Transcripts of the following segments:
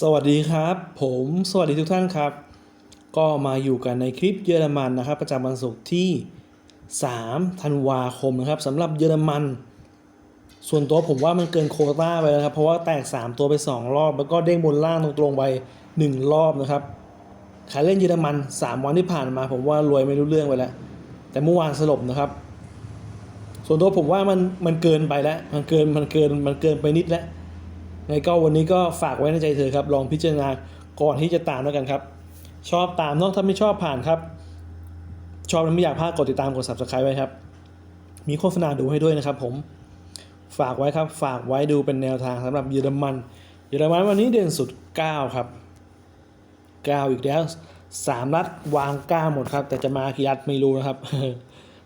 สวัสดีครับ ผมสวัสดีทุกท่านครับ ก็มาอยู่กันในคลิปเยอรมันนะครับ ประจำวันศุกร์ที่ 3 ธันวาคมนะครับสำหรับเยอรมัน ส่วนตัวผมว่ามันเกินโคต้าไปแล้วนะครับเพราะว่าแตก 3 ตัวไป 2 รอบ แล้วก็เด้งบนล่างตรงๆไป 1 รอบนะครับใครเล่นเยอรมัน 3 วันที่ผ่านมา ผมว่ารวยไม่รู้เรื่องไปแล้วแต่เมื่อวานสลบนะครับ ส่วนตัวผมว่ามันมันเกินไปแล้วมันเกินมันเกินมันเกินไปนิดแล้ว ไงก็วันนี้ก็ฝากไว้ในใจเธอครับ ลองพิจารณาก่อนที่จะตามแล้วกันครับ ชอบตามเนอกถ้าไม่ชอบผ่านครับ ชอบแล้วไม่อยากพลาดกดติดตามกด subscribe ไว้ครับ มีโฆษณาดูให้ด้วยนะครับ ผม ฝากไว้ครับ ฝากไว้ดูเป็นแนวทางสำหรับเยอรมัน เยอรมันวันนี้เด่นสุด 9 ครับ 9 อีกแล้ว3รัดวาง 9 หมดครับ แต่จะมากี่รัดไม่รู้นะครับ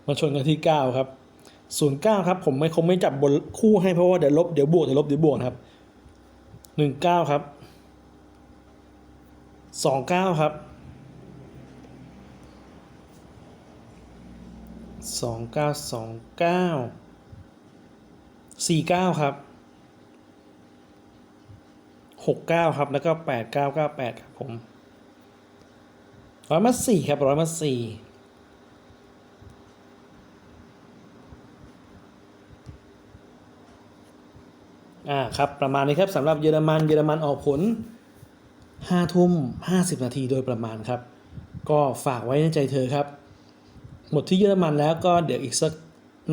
มาชนกันที่ 9 ครับ 09 ครับ ผมไม่คงไม่จับบนคู่ให้เพราะว่าเดี๋ยวลบเดี๋ยวบวกเดี๋ยวลบเดี๋ยวบวกครับ หนึ่งเก้าครับสองเก้าครับสองเก้าสองเก้าสี่เก้าครับหกเก้าครับ แล้วก็แปดเก้าเก้าแปดครับผมร้อยมาสี่ครับร้อยมาสี่ อ่าครับประมาณนี้ครับสำหรับเยอรมันเยอรมันออกผล5ทุ่ม50 นาทีโดยประมาณครับ ก็ฝากไว้ในใจเธอครับ หมดที่เยอรมันแล้วก็เดี๋ยวอีกสัก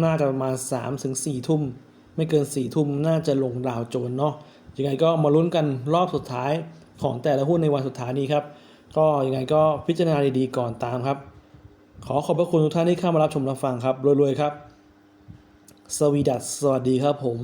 น่าจะประมาณ3ถึง4ทุ่ม ไม่เกิน 4 ทุ่มน่าจะลงดาวโจนส์เนาะยังไงก็มาลุ้นกันรอบสุดท้ายของแต่ละหุ้นในวันสุดท้ายนี้ครับ ก็ยังไงก็พิจารณาดีๆก่อนตามครับ ขอขอบพระคุณทุกท่านที่เข้ามารับชมรับฟังครับรวยๆครับ สวีดัสสวัสดีครับผม